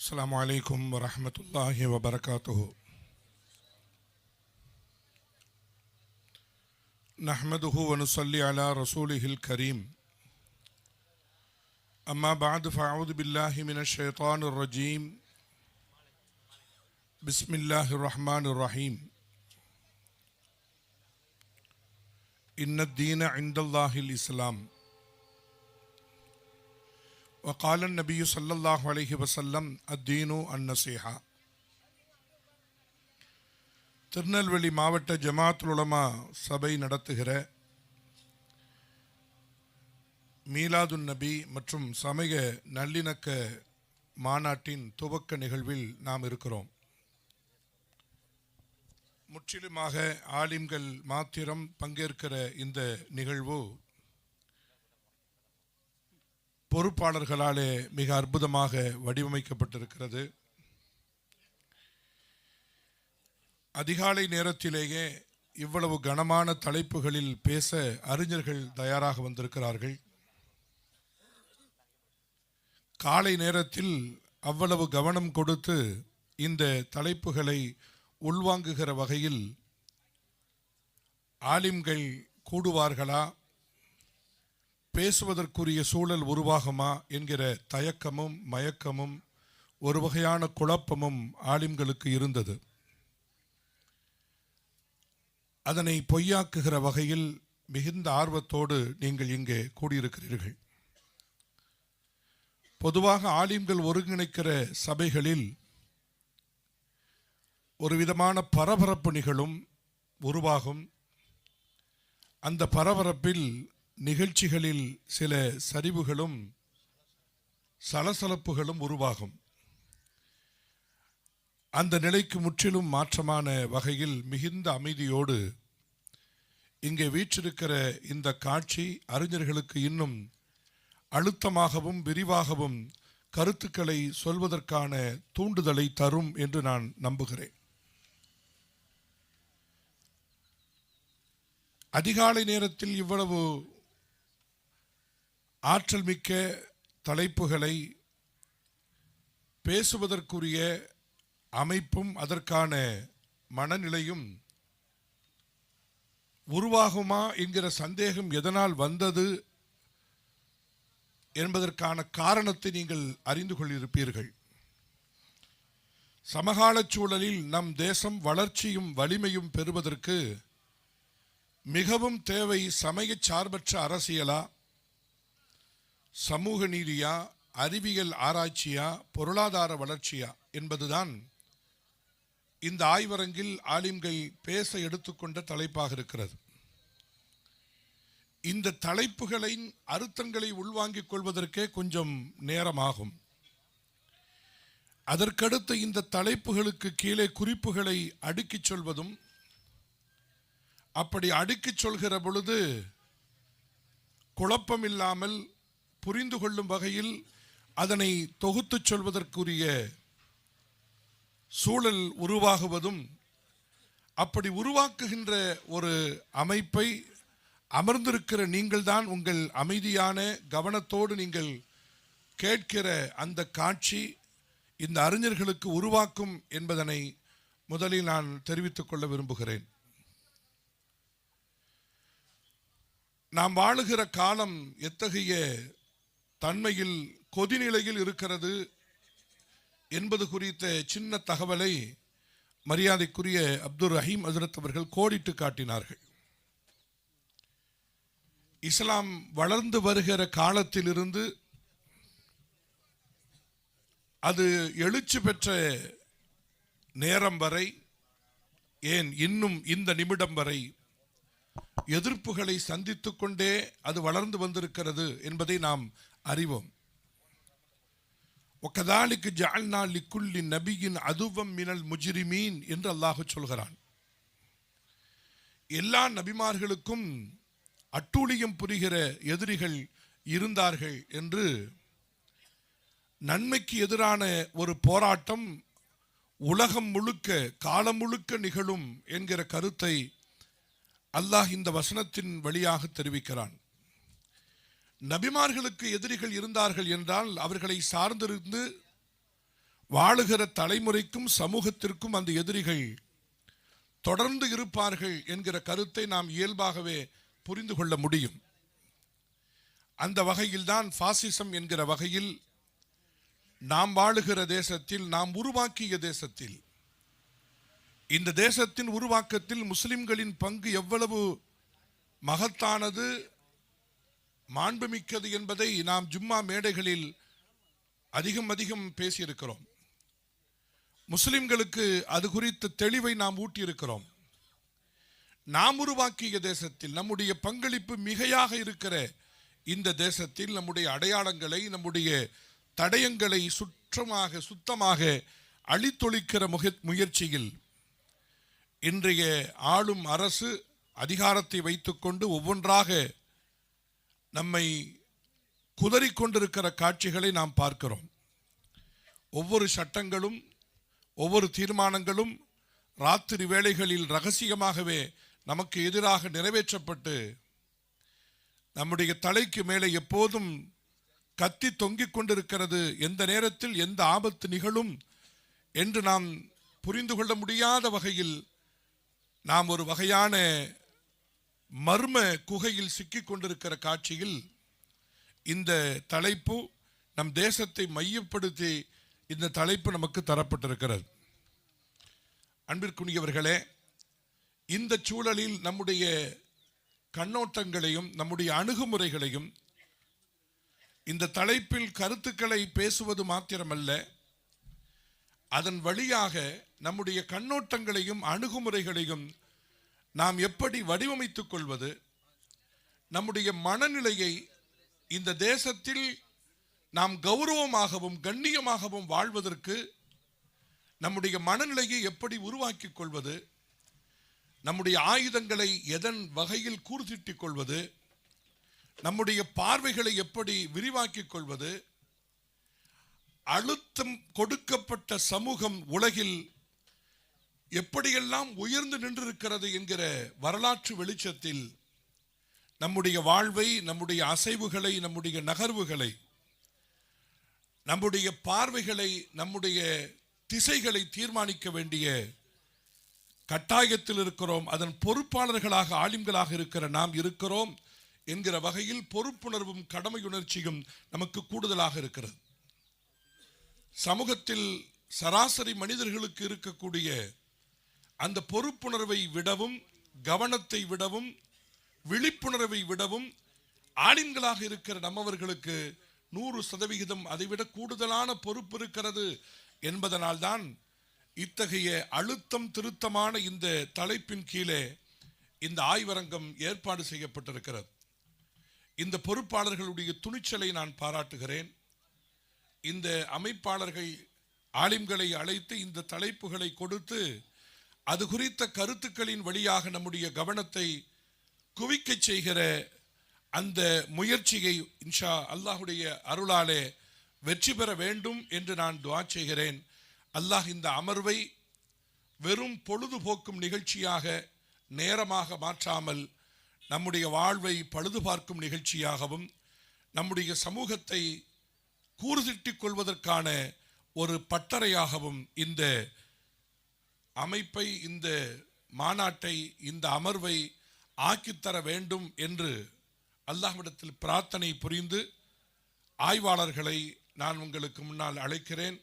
السلام عليكم ورحمة الله وبركاته. نحمده ونصلي على رسوله الكريم. أما بعد فأعوذ بالله من الشيطان الرجيم. بسم الله الرحمن الرحيم. إن الدين عند الله الإسلام. وقال النبي صلى الله عليه وسلم الدين النصيحة திருநெல்வேலி மாவட்ட ஜமாத்துல் உலமா சபை நடத்துகிற மீலாதுன் நபி மற்றும் சமய நல்லிணக்க மாநாட்டின் துவக்க நிகழ்வில் நாம் இருக்கிறோம் முற்றிலுமாக ஆலிம்கள் மாத்திரம் பங்கேற்கிற இந்த நிகழ்வு பொறுப்பாளர்களாலே மிக அற்புதமாக வடிவமைக்கப்பட்டிருக்கிறது. அதிகாலை நேரத்திலேயே இவ்வளவு கனமான தலைப்புகளில் பேச அறிஞர்கள் தயாராக வந்திருக்கிறார்கள். காலை நேரத்தில் அவ்வளவு கவனம் கொடுத்து இந்த தலைப்புகளை உள்வாங்குகிற வகையில் ஆலிம்கள் கூடுவார்களா? பேசுவதற்குரிய சூழல் உருவாகுமா என்கிற தயக்கமும் மயக்கமும் ஒரு வகையான குழப்பமும் ஆலிம்களுக்கு இருந்தது. அதனை பொய்யாக்குகிற வகையில் மிகுந்த ஆர்வத்தோடு நீங்கள் இங்கே கூடியிருக்கிறீர்கள். பொதுவாக ஆலிம்கள் ஒருங்கிணைக்கிற சபைகளில் ஒரு விதமான பரபரப்பு நிகழும் உருவாகும். அந்த பரபரப்பில் நிகழ்ச்சிகளில் சில சரிவுகளும் சலசலப்புகளும் உருவாகும். அந்த நிலைக்கு முற்றிலும் மாற்றமான வகையில் மிகுந்த அமைதியோடு இங்கே வீற்றிருக்கிற இந்த காட்சி அறிஞர்களுக்கு இன்னும் அழுத்தமாகவும் விரிவாகவும் கருத்துக்களை சொல்வதற்கான தூண்டுதலை தரும் என்று நான் நம்புகிறேன். அதிகாலை நேரத்தில் இவ்வளவு ஆற்றல் மிக்க தலைப்புகளை பேசுவதற்குரிய அமைப்பும் அதற்கான மனநிலையும் உருவாகுமா என்கிற சந்தேகம் எதனால் வந்தது என்பதற்கான காரணத்தை நீங்கள் அறிந்து கொள்ளிருப்பீர்கள். சமகால சூழலில் நம் தேசம் வளர்ச்சியும் வலிமையும் பெறுவதற்கு மிகவும் தேவை சமய சார்பற்ற அரசியலா? சமூக நீதியா அறிவியல் ஆராய்ச்சியா பொருளாதார வளர்ச்சியா என்பதுதான் இந்த ஆய்வரங்கில் ஆலிம்கள் பேச எடுத்துக்கொண்ட தலைப்பாக இருக்கிறது. இந்த தலைப்புகளின் அறுத்தங்களை உள்வாங்கிக் கொள்வதற்கே கொஞ்சம் நேரமாகும். அதற்கடுத்து இந்த தலைப்புகளுக்கு கீழே குறிப்புகளை அடுக்கிச் சொல்வதும் அப்படி அடுக்கிச் சொல்கிற பொழுது குழப்பமில்லாமல் புரிந்து கொள்ளும் வகையில் அதனை தொகுத்துச் சொல்வதற்குரிய சூழல் உருவாகுவதும் அப்படி உருவாக்குகின்ற ஒரு அமைப்பை அமர்ந்திருக்கிற நீங்கள்தான் உங்கள் அமைதியான கவனத்தோடு நீங்கள் கேட்கிற அந்த காட்சி இந்த அறிஞர்களுக்கு உருவாக்கும் என்பதனை முதலில் நான் தெரிவித்துக் கொள்ள விரும்புகிறேன். நாம் வாழுகிற காலம் எத்தகைய தன்மையில் கொதிநிலையில் இருக்கிறது என்பது குறித்த சின்ன தகவலை மரியாதைக்குரிய அப்துல் ரஹீம் அசரத் அவர்கள் கோடிட்டு காட்டினார்கள். இஸ்லாம் வளர்ந்து வருகிற காலத்திலிருந்து அது எழுச்சி பெற்ற நேரம் வரை ஏன் இன்னும் இந்த நிமிடம் வரை எதிர்ப்புகளை சந்தித்து கொண்டே அது வளர்ந்து வந்திருக்கிறது என்பதை நாம் அறிவோம். ஒக்கதாலிக்கு ஜால்னா லிக்குல்லி நபியின் அதுவம் மினல் முஜிரிமீன் என்று அல்லாஹ் சொல்கிறான். எல்லா நபிமார்களுக்கும் அட்டூழியம் புரிகிற எதிரிகள் இருந்தார்கள் என்று நன்மைக்கு எதிரான ஒரு போராட்டம் உலகம் முழுக்க காலம் முழுக்க நிகழும் என்கிற கருத்தை அல்லாஹ் இந்த வசனத்தின் வழியாக தெரிவிக்கிறான். நபிமார்களுக்கு எதிரிகள் இருந்தார்கள் என்றால் அவர்களை சார்ந்திருந்து வாழுகிற தலைமுறைக்கும் சமூகத்திற்கும் அந்த எதிரிகள் தொடர்ந்து இருப்பார்கள் என்கிற கருத்தை நாம் இயல்பாகவே புரிந்து கொள்ள முடியும். அந்த வகையில்தான் ஃபாசிசம் என்கிற வகையில் நாம் வாழுகிற தேசத்தில் நாம் உருவாக்கிய தேசத்தில் இந்த தேசத்தின் உருவாக்கத்தில் முஸ்லிம்களின் பங்கு எவ்வளவு மகத்தானது மாண்புமிக்கது என்பதை நாம் ஜும்மா மேடைகளில் அதிகம் அதிகம் பேசியிருக்கிறோம். முஸ்லிம்களுக்கு அது குறித்த தெளிவை நாம் ஊட்டியிருக்கிறோம். நாம் உருவாக்கிய தேசத்தில் நம்முடைய பங்களிப்பு மிகையாக இருக்கிற இந்த தேசத்தில் நம்முடைய அடையாளங்களை நம்முடைய தடயங்களை சுற்றமாக சுத்தமாக அழித்தொழிக்கிற முக முயற்சியில் இன்றைய ஆளும் அரசு அதிகாரத்தை வைத்துக்கொண்டு ஒவ்வொன்றாக நம்மை குதறிக்கொண்டிருக்கிற காட்சிகளை நாம் பார்க்கிறோம். ஒவ்வொரு சட்டங்களும் ஒவ்வொரு தீர்மானங்களும் ராத்திரி வேளைகளில் ரகசியமாகவே நமக்கு எதிராக நிறைவேற்றப்பட்டு நம்முடைய தலைக்கு மேலே எப்போதும் கத்தி தொங்கிக் கொண்டிருக்கிறது எந்த நேரத்தில் எந்த ஆபத்து நிகழும் என்று நாம் புரிந்து கொள்ள முடியாத வகையில் நாம் ஒரு வகையான மர்ம குகையில் சிக்கிக் கொண்டிருக்கிற காட்சியில் இந்த தலைப்பு நம் தேசத்தை மையப்படுத்தி இந்த தலைப்பு நமக்கு தரப்பட்டிருக்கிறது. அன்பிற்குரியவர்களே இந்த சூழலில் நம்முடைய கண்ணோட்டங்களையும் நம்முடைய அணுகுமுறைகளையும் இந்த தலைப்பில் கருத்துக்களை பேசுவது மாத்திரமல்ல அதன் வழியாக நம்முடைய கண்ணோட்டங்களையும் அணுகுமுறைகளையும் நாம் எப்படி வடிவமைத்துக் கொள்வது? நம்முடைய மனநிலையை இந்த தேசத்தில் நாம் கௌரவமாகவும் கண்ணியமாகவும் வாழ்வதற்கு நம்முடைய மனநிலையை எப்படி உருவாக்கிக் கொள்வது? நம்முடைய ஆயுதங்களை எதன் வகையில் கூர்த்திட்டிக் கொள்வது? நம்முடைய பார்வைகளை எப்படி விரிவாக்கிக் கொள்வது? அழுத்தம் கொடுக்கப்பட்ட சமூகம் உலகில் எப்படியெல்லாம் உயர்ந்து நின்றிருக்கிறது என்கிற வரலாற்று வெளிச்சத்தில் நம்முடைய வாழ்வை நம்முடைய அசைவுகளை நம்முடைய நகர்வுகளை நம்முடைய பார்வைகளை நம்முடைய திசைகளை தீர்மானிக்க வேண்டிய கட்டாயத்தில் இருக்கிறோம். அதன் பொறுப்பாளர்களாக ஆலிம்களாக இருக்கிற நாம் இருக்கிறோம் என்கிற வகையில் பொறுப்புணர்வும் கடமையுணர்ச்சியும் நமக்கு கூடுதலாக இருக்கிறது. சமூகத்தில் சராசரி மனிதர்களுக்கு இருக்கக்கூடிய அந்த பொறுப்புணர்வை விடவும் கவனத்தை விடவும் விழிப்புணர்வை விடவும் ஆணின்களாக இருக்கிற நம்மவர்களுக்கு நூறு சதவிகிதம் அதைவிட கூடுதலான பொறுப்பு இருக்கிறது என்பதனால்தான் இத்தகைய அழுத்தம் திருத்தமான இந்த தலைப்பின் கீழே இந்த ஆய்வரங்கம் ஏற்பாடு செய்யப்பட்டிருக்கிறது. இந்த பொறுப்பாளர்களுடைய துணிச்சலை நான் பாராட்டுகிறேன். இந்த அமைப்பாளர்கள் ஆலிம்களை அழைத்து இந்த தலைப்புகளை கொடுத்து அது குறித்த கருத்துக்களின் வழியாக நம்முடைய கவனத்தை குவிக்கச் செய்கிற அந்த முயற்சியை இன்ஷா அல்லாஹுடைய அருளாலே வெற்றி பெற வேண்டும் என்று நான் துவா செய்கிறேன். அல்லாஹ் இந்த அமர்வை வெறும் பொழுதுபோக்கும் நிகழ்ச்சியாக நேரமாக மாற்றாமல் நம்முடைய வாழ்வை பழுது பார்க்கும் நிகழ்ச்சியாகவும் நம்முடைய சமூகத்தை கூறுதிட்டிக் கொள்வதற்கான ஒரு பட்டறையாகவும் இந்த அமைப்பை இந்த மாநாட்டை இந்த அமர்வை ஆக்கித்தர வேண்டும் என்று அல்லாஹ்விடத்தில் பிரார்த்தனை புரிந்து ஆய்வாளர்களை நான் உங்களுக்கு முன்னால் அழைக்கிறேன்.